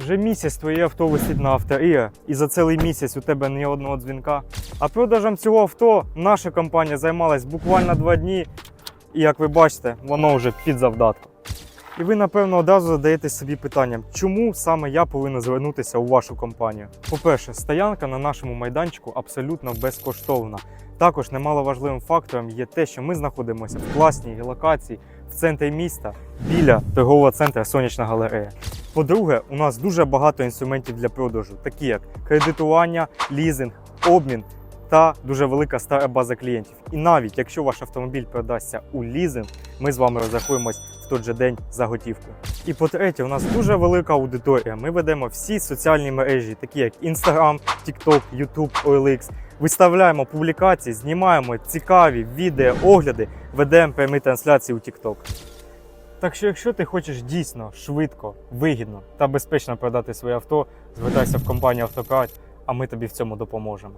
Вже місяць твоє авто висить на авторія, і за цілий місяць у тебе ні одного дзвінка. А продажем цього авто наша компанія займалась буквально два дні, і як ви бачите, воно вже під завдатком. І ви, напевно, одразу задаєтесь собі питанням, чому саме я повинен звернутися у вашу компанію? По-перше, стоянка на нашому майданчику абсолютно безкоштовна. Також немаловажливим фактором є те, що ми знаходимося в класній локації в центрі міста біля торгового центру Сонячна галерея. По-друге, у нас дуже багато інструментів для продажу, такі як кредитування, лізинг, обмін та дуже велика стара база клієнтів. І навіть якщо ваш автомобіль продасться у лізинг, ми з вами розрахуємось в той же день за готівку. І по-третє, у нас дуже велика аудиторія. Ми ведемо всі соціальні мережі, такі як Instagram, TikTok, YouTube, OLX. Виставляємо публікації, знімаємо цікаві відео, огляди, ведемо прямі трансляції у TikTok. Так що, якщо ти хочеш дійсно швидко, вигідно та безпечно продати своє авто, звертайся в компанію Автопрайд, а ми тобі в цьому допоможемо.